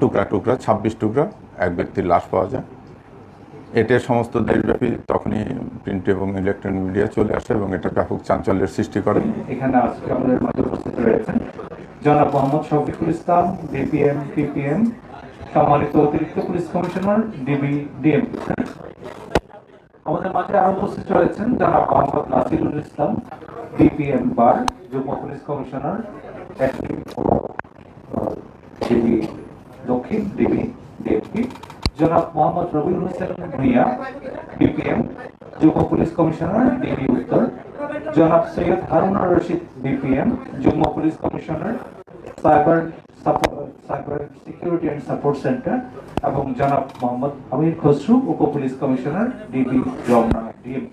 টুকরা টুকরা, ছাব্বিশ টুকরা, এক ব্যক্তির লাশ পাওয়া যায়। এটার সমস্ত দেশব্যাপী তখনই প্রিন্ট এবং ইলেকট্রনিক মিডিয়া চলে আসে এবং এটা ব্যাপক চাঞ্চল্যের সৃষ্টি করে। এখানে আজকে উপস্থিত রয়েছেন জনাব মোহাম্মদ শফিকুল ইসলাম ডিপিএম পিপিএম, সম্মানিত অতিরিক্ত পুলিশ কমিশনার, ডিবি, ডিএম। আমাদের মাঝে আরও উপস্থিত রয়েছেন জনাব মোহাম্মদ নাসিরুল ইসলাম ডিপিএম বার, যুগ্ম পুলিশ কমিশনার ডিবি দক্ষিণ ডিবি ডিএমপি জনাব মোহাম্মদ রবিউল হোসেন ভুইয়া বিপিএম যুগ্ম পুলিশ কমিশনার ডিবি উত্তর। জনাব সৈয়দ হারুনুর রশিদ বিপিএম যুগ্ম police commissioner, cyber cyber security and support centre এবং জনাব মোহাম্মদ আমির খসরু, উপ police commissioner DB Ramna DM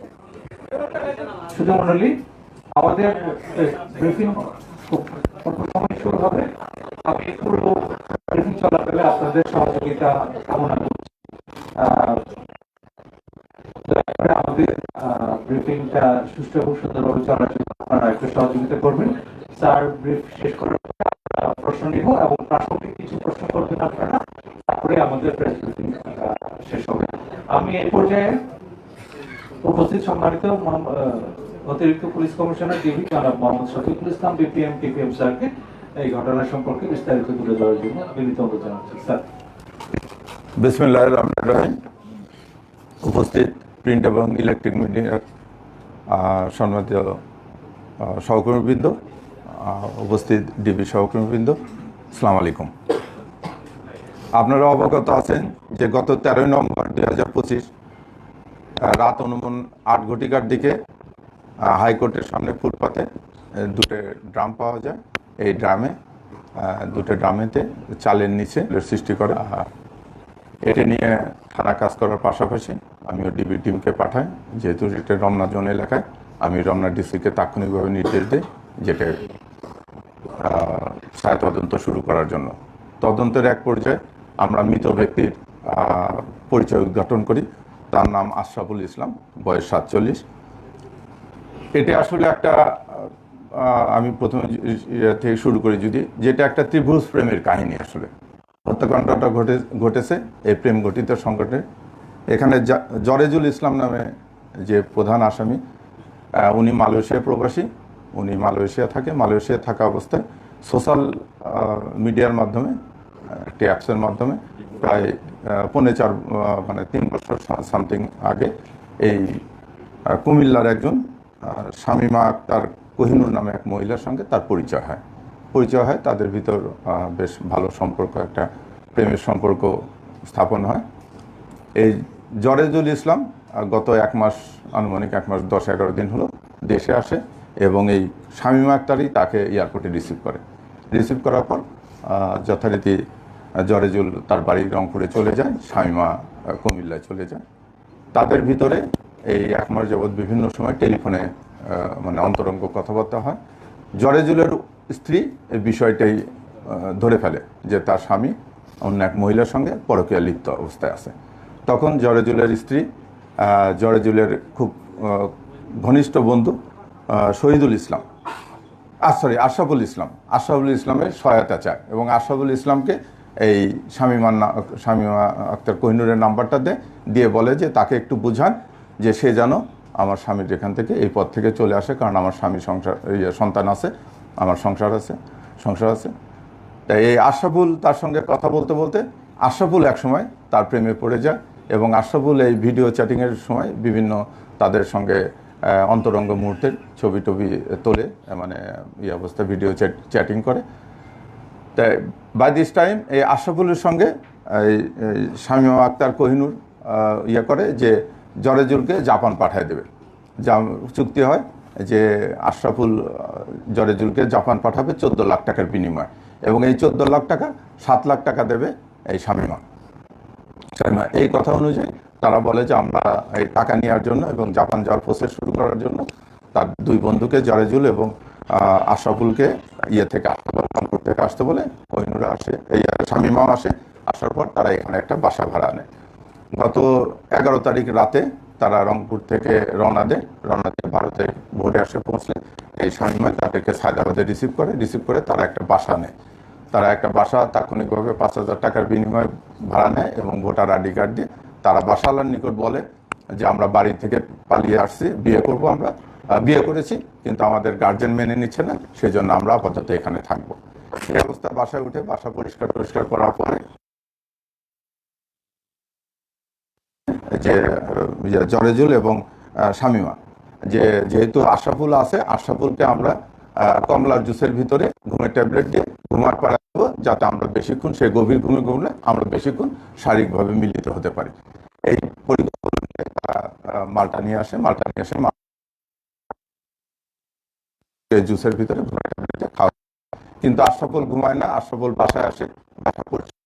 শুধু আমাদের ব্রিফিং সময় শুরু হবে। আমি পুরো সহযোগিতা কামনা করছি। আমাদের ব্রিফিংটা সুষ্ঠু এবং সুন্দরভাবে চলার জন্য আপনারা একটু সহযোগিতা করবেন। স্যার ব্রিফ শেষ করার প্রশ্ন নিব এবং প্রাসঙ্গিক কিছু প্রশ্ন করবেন আপনারা, তারপরে আমাদের প্রেস ব্রিফিং শেষ হবে। আমি এই পর্যায়ে উপস্থিত সম্মানিত অতিরিক্ত পুলিশ কমিশনার ডিবি জনাব মোহাম্মদ শফিকুল ইসলাম, বিপিএম, টিপিএম স্যারকে এই ঘটনা সম্পর্কে বিস্তারিত তুলে ধরার জন্য বিনীত অনুরোধ জানাচ্ছি। স্যার। বিসমিল্লাহ রহমান রহিম উপস্থিত প্রিন্ট এবং ইলেকট্রিক মিডিয়ার সম্মানিত সহকর্মীবৃন্দ উপস্থিত ডিবি সহকর্মীবৃন্দ, আসসালামু আলাইকুম। আপনারা অবগত আছেন যে গত তেরোই নভেম্বর দুই হাজার পঁচিশ রাত অনুমান আট ঘটিকার দিকে হাইকোর্টের সামনে ফুটপাতে দুটো ড্রাম পাওয়া যায়। এই ড্রামে দুটো ড্রামেতে চালের নিচে সৃষ্টি করে। এটা নিয়ে থানা কাজ করার পাশাপাশি আমিও ডিবি টিমকে পাঠাই। যেহেতু এটা রমনা জোন এলাকায়, আমি রমনা ডিস্ট্রিক্টকে তাৎক্ষণিকভাবে নির্দেশ দিই যেটা ছায়া তদন্ত শুরু করার জন্য। তদন্তের এক পর্যায়ে আমরা মৃত ব্যক্তির পরিচয় উদ্ঘাটন করি। তার নাম আশরাফুল ইসলাম, বয়স সাতচল্লিশ। এটা আসলে একটা আমি প্রথমে থেকে শুরু করি যদি, যেটা একটা ত্রিভুজ প্রেমের কাহিনী আসলে। হত্যাকাণ্ডটা ঘটে ঘটেছে, এই প্রেম ঘটিত সংকটে। এখানে জরেজুল ইসলাম নামে যে প্রধান আসামি উনি মালয়েশিয়া প্রবাসী। উনি মালয়েশিয়া থাকে। মালয়েশিয়া থাকা অবস্থায় সোশ্যাল মিডিয়ার মাধ্যমে একটি অ্যাপসের মাধ্যমে প্রায় পৌনে চার মানে তিন বছর সামথিং আগে এই কুমিল্লার একজন শামীমা আক্তার কোহিনুর নামে এক মহিলার সঙ্গে তার পরিচয় হয়। পরিচয় হয়, তাদের ভিতর বেশ ভালো সম্পর্ক, একটা প্রেমের সম্পর্ক স্থাপন হয়। এই জরেজুল ইসলাম গত এক মাস, আনুমানিক এক মাস, দশ এগারো দিন হলো, দেশে আসে এবং এই শামীমা আক্তারই তাকে এয়ারপোর্টে রিসিভ করে। রিসিভ করার পর যথারীতি জরেজুল তার বাড়ি রংপুরে চলে যায়, শামীমা কুমিল্লায় চলে যায়। তাদের ভিতরে এই এক মাস যাবৎ বিভিন্ন সময় টেলিফোনে মানে অন্তরঙ্গ কথাবার্তা হয়। জরেজুলের স্ত্রী এই বিষয়টাই ধরে ফেলে যে তার স্বামী অন্য এক মহিলার সঙ্গে পরকীয়া লিপ্ত অবস্থায় আছে। তখন জরেজুলের স্ত্রী জরেজুলের খুব ঘনিষ্ঠ বন্ধু শহীদুল ইসলাম। আর সরি আশরাফুল ইসলাম। আশরাফুল ইসলামের সহায়তা চায় এবং আশরাফুল ইসলামকে এই শামিমান শামিমা আক্তার কোহিনুরের নাম্বারটা দেয় দিয়ে বলে যে তাকে একটু বুঝান যে সে যেন আমার স্বামীর এখান থেকে এই পথ থেকে চলে আসে কারণ আমার স্বামী সংসার ইয়ে, সন্তান আছে। আমার সংসার আছে সংসার আছে। তাই এই আশাফুল তার সঙ্গে কথা বলতে বলতে আশরাফুল একসময় তার প্রেমে পড়ে যায় এবং আশাফুল এই ভিডিও চ্যাটিংয়ের সময় বিভিন্ন তাদের সঙ্গে অন্তরঙ্গ মুহূর্তের ছবি টবি তোলে মানে এই অবস্থায় ভিডিও চ্যাটিং করে। তাই বাই দিস টাইম এই আশরাফুলের সঙ্গে এই শামীমা আক্তার কোহিনুর ইয়ে করে যে জরেজুলকে জাপান পাঠায় দেবে। যা চুক্তি হয় যে আশরাফুল জরেজুলকে জাপান পাঠাবে চোদ্দ লাখ টাকার বিনিময়। এবং এই চোদ্দ লাখ টাকা সাত লাখ টাকা দেবে এই শামীমা। শামিমা, এই কথা অনুযায়ী তারা বলে যে আমরা এই টাকা নেওয়ার জন্য এবং জাপান যাওয়ার প্রসেস শুরু করার জন্য তার দুই বন্ধুকে জরেজুল এবং আশরাফুলকে ইয়ে থেকে আসতে থেকে আসতে বলে কোহিনুরে আসে, এই, শামীমাও আসে। আসার পর তারা এখানে একটা বাসা ভাড়া নেয়। গত এগারো তারিখ রাতে তারা রংপুর থেকে রওনা দেয়। রওনা দিয়ে ভারতে ভোরে আসে পৌঁছলে এই শামীমা তাদেরকে সায়দাবাদে রিসিভ করে। রিসিভ করে তারা একটা বাসা নেয়। তারা একটা বাসা তাৎক্ষণিকভাবে পাঁচ হাজার টাকার বিনিময়ে ভাড়া নেয় এবং ভোটার আইডি কার্ড দিয়ে তারা বাসাওয়ালার নিকট বলে যে, আমরা বাড়ি থেকে পালিয়ে আসছি, বিয়ে করব আমরা। বিয়ে করেছি, কিন্তু আমাদের গার্জেন মেনে নিচ্ছে না। সেই জন্য আমরা আপাতত এখানে থাকব। এই অবস্থা বাসায় উঠে বাসা পরিষ্কার পরিষ্কার করার পরে যে জরেজুল এবং শামিমা। যে, যেহেতু আশরাফুল আছে, আশরাফুলকে আমরা কমলার জুসের ভিতরে ঘুমের ট্যাবলেট দিয়ে ঘুমার পাড়া দেবো যাতে আমরা বেশিক্ষণ সে গভীর ঘুমে ঘুমলে আমরা বেশিক্ষণ শারীরিকভাবে মিলিত হতে পারি। এই পরিকল্পনা তারা মালটা নিয়ে আসে, মালটা নিয়ে আসে জুসের ভিতরে ঘুমের ট্যাবলেট খাওয়া কিন্তু আশরাফুল ঘুমায় না, আশরাফুল বাসায় আসে, বাসা পরিষ্কার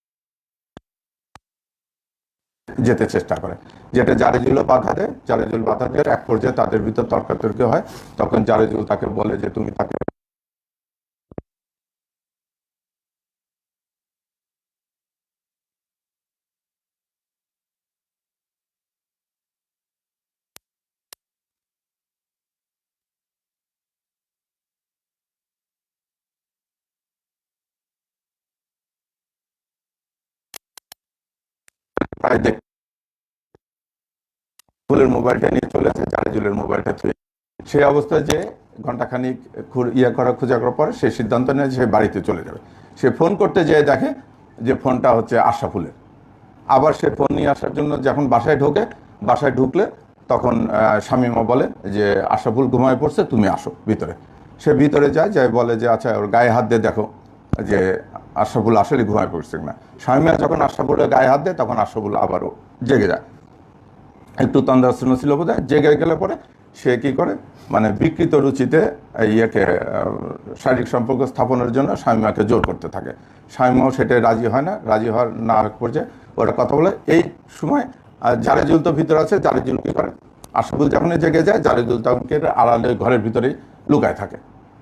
যেতে চেষ্টা করে। যেটা জারেজুলও বাধা দেয় জারেজুল বাধা দেয় এক পর্যায়ে তাদের ভিতর তর্কাতর্কি হয়। তখন জারেজুল তাকে বলে যে, তুমি তাকে প্রায় দেখ ফুলের মোবাইলটা নিয়ে চলেছে জারেজুলের মোবাইলটা থুয়ে সেই অবস্থায় যে ঘন্টাখানিক ইয়ে করা খোঁজা করার পরে সে সিদ্ধান্ত নেয় সে বাড়িতে চলে যাবে। সে ফোন করতে যেয়ে দেখে যে ফোনটা হচ্ছে আশাফুলের আবার সে ফোন নিয়ে আসার জন্য যখন বাসায় ঢোকে, বাসায় ঢুকলে তখন শামীমা বলে যে আশাফুল ঘুমায় পড়ছে, তুমি আসো ভিতরে। সে ভিতরে যায় যায় বলে যে আচ্ছা ওর গায়ে হাত দিয়ে দেখো যে আশরাফুল আসলে ঘুমায় পড়ছে না শামীমা যখন আশরাফুলের গায়ে হাত দেয়, তখন আশরাফুল আবারও জেগে যায়। একটু তন্দ্রাশ্রম ছিল বোধ জেগে গেলে পরে সে কি করে? মানে বিকৃত রুচিতে ইয়েকে শারীরিক সম্পর্ক স্থাপনের জন্য স্বামীমাকে জোর করতে থাকে। স্বামীমাও সেটা রাজি হয় না, রাজি হওয়ার না পর্যায়ে ওরা কথা বলে। এই সময় জারেজুল তো ভিতরে আছে, জারেজুল কী করে? আশাফুল যখনই জেগে যায়, জারেজুল তখনকে আড়ালে ঘরের ভিতরেই লুকায় থাকে।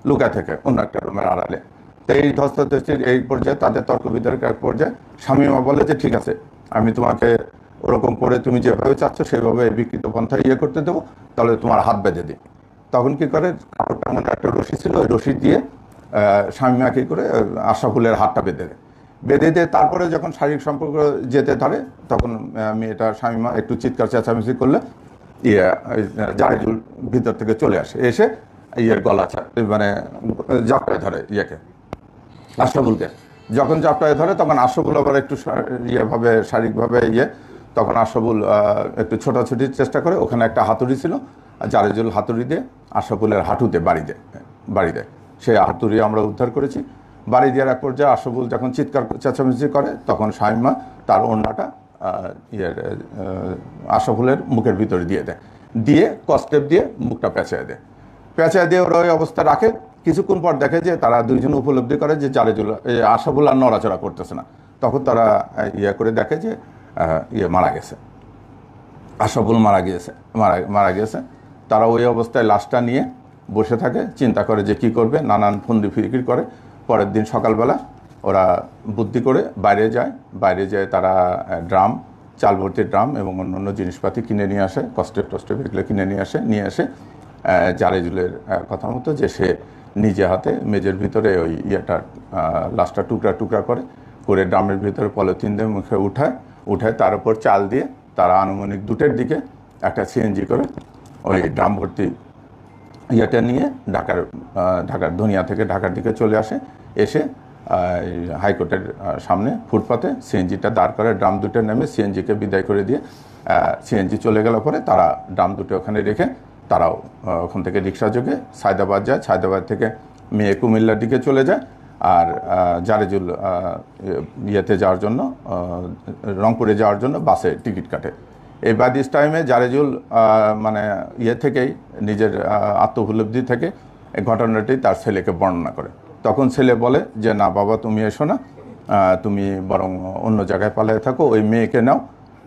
লুকায় থাকে অন্য একটা রুমের আড়ালে। তো এই ধস্তাধস্তির এই পর্যায়ে তাদের তর্ক বিতর্ক এক পর্যায়ে। স্বামীমা বলে যে ঠিক আছে আমি তোমাকে ওরকম করে তুমি যেভাবে চাচ্ছ সেভাবে এই বিকৃত পন্থা ইয়ে করতে দেবো তাহলে তোমার হাত বেঁধে দিই। তখন কি করে? কাপড়টার মধ্যে একটা রশি ছিল ওই রশি দিয়ে স্বামীমা কী করে আহ, আশরাফুলের হাতটা বেঁধে দেয়। বেঁধে দিয়ে তারপরে যখন শারীরিক সম্পর্ক যেতে ধরে তখন মেয়েটা স্বামীমা একটু চিৎকার চেঁচামেচি করলে ইয়ে ওই, ভিতর থেকে চলে আসে। এসে ইয়ের গলা মানে জাপটায় ধরে ইয়েকে। আশরাফুলকে যখন জাপটায় ধরে, তখন আশরাফুল আবার একটু ইয়েভাবে শারীরিকভাবে ইয়ে তখন আশরাফুল একটু ছোটাছুটির চেষ্টা করে। ওখানে একটা হাতুড়ি ছিল, জারেজুল হাতুড়ি দিয়ে আশরাফুলের হাঁটুতে বাড়ি দেয় বাড়ি দেয়। সেই হাতুড়ি আমরা উদ্ধার করেছি। বাড়ি দেওয়ার এক পর্যায়ে আশরাফুল যখন চিৎকার, চেঁচামেচি করে, তখন শাহিমা তার অন্যটা ইয়ের আশরাফুলের মুখের ভিতরে দিয়ে দেয়। দিয়ে, কস্টেপ দিয়ে মুখটা পেঁচায় দেয়। পেঁচায় দিয়ে ওরা ওই অবস্থা রাখে। কিছুক্ষণ পর দেখে যে তারা দুইজন উপলব্ধি করে যে জারেজুল আশাফুল আর নড়াচড়া করতেছে না। তখন তারা ইয়ে করে দেখে যে ইয়ে মারা গেছে। আশাফুল মারা গিয়েছে, মারা মারা গিয়েছে। তারা ওই অবস্থায় লাশটা নিয়ে বসে থাকে, চিন্তা করে যে কি করবে, নানান ফন্দি ফিরিকির করে। পরের দিন সকালবেলা ওরা বুদ্ধি করে বাইরে যায়। বাইরে যায় তারা ড্রাম চাল ভর্তি ড্রাম এবং অন্যান্য জিনিসপাতি কিনে নিয়ে আসে কষ্টে টস্টে এগুলো কিনে নিয়ে আসে নিয়ে আসে জারেজুলের কথা মতো যে সে নিজে হাতে মেজের ভিতরে ওই ইয়েটা লাশটা টুকরা টুকরা করে করে ড্রামের ভিতরে পলিথিন দিয়ে মুখে উঠায় উঠায় তার উপর চাল দিয়ে তারা আনুমানিক দুটের দিকে একটা সিএনজি করে ওই ড্রাম ভর্তি ইয়েটা নিয়ে ঢাকার ঢাকার ধনিয়া থেকে ঢাকার দিকে চলে আসে। এসে হাইকোর্টের সামনে ফুটপাতে সিএনজিটা দাঁড় করে ড্রাম দুটো নেমে সিএনজিকে বিদায় করে দিয়ে সিএনজি চলে গেল পরে তারা ড্রাম দুটো ওখানে রেখে তারাও ওখান থেকে রিক্সা যোগে সায়দাবাদ যায় সায়দাবাদ থেকে মেয়ে কুমিল্লার দিকে চলে যায় আর জারেজুল ইয়েতে যাওয়ার জন্য রংপুরে যাওয়ার জন্য বাসে টিকিট কাটে। এই বাই দিস টাইমে জারেজুল মানে ইয়ে থেকেই নিজের আহ, আত্মউপলব্ধি থেকে এই ঘটনাটি তার ছেলেকে বর্ণনা করে। তখন ছেলে বলে যে না বাবা তুমি এসো না। তুমি বরং অন্য জায়গায় পালিয়ে থাকো। ওই মেয়েকে নাও।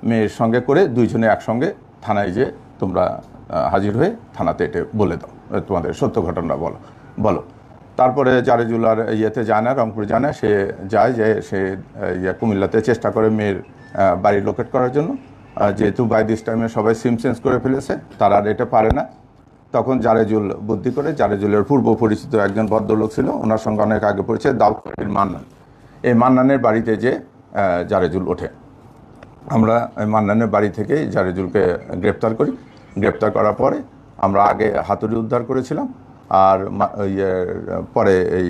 মেয়ের সঙ্গে করে দুইজনে একসঙ্গে থানায় যে তোমরা হাজির হয়ে থানাতে এটা বলে দাও। তোমাদের সত্য ঘটনা বলো। বলো। তারপরে জারেজুল আর ইয়েতে যায় না, রংপুর যায় না, সে যায় যে সে ইয়ে কুমিল্লাতে চেষ্টা করে মেয়ের বাড়ি লোকেট করার জন্য। যেহেতু বাই দিস টাইমে সবাই সিম চেঞ্জ করে ফেলেছে, তারা আর এটা পারে না। তখন জারেজুল বুদ্ধি করে জারেজুলের পূর্ব পরিচিত একজন ভদ্রলোক ছিল, ওনার সঙ্গে অনেক আগে পরিচয় দাউদ কবির মান্নান। এই মান্নানের বাড়িতে যে জারেজুল ওঠে। আমরা মান্নানের বাড়ি থেকে জারেজুলকে গ্রেপ্তার করি। গ্রেপ্তার করার পরে আমরা আগে হাতুড়ি উদ্ধার করেছিলাম আর ইয়ে, পরে এই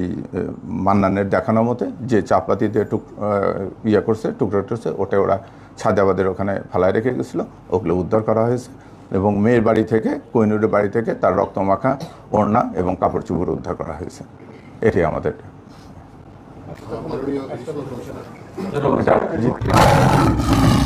মান্নানের দেখানো মতে যে চাপাতিতে টুক ইয়ে করছে টুকরো করছে ওটা ওরা ছাদাবাদের ওখানে ফালায় রেখে গেছিল ওগুলো উদ্ধার করা হয়েছে এবং মেয়ের বাড়ি থেকে কৈনুরের বাড়ি থেকে তার রক্তমাখা ওড়না এবং কাপড় চুপড় উদ্ধার করা হয়েছে। এটাই আমাদের। ধন্যবাদ।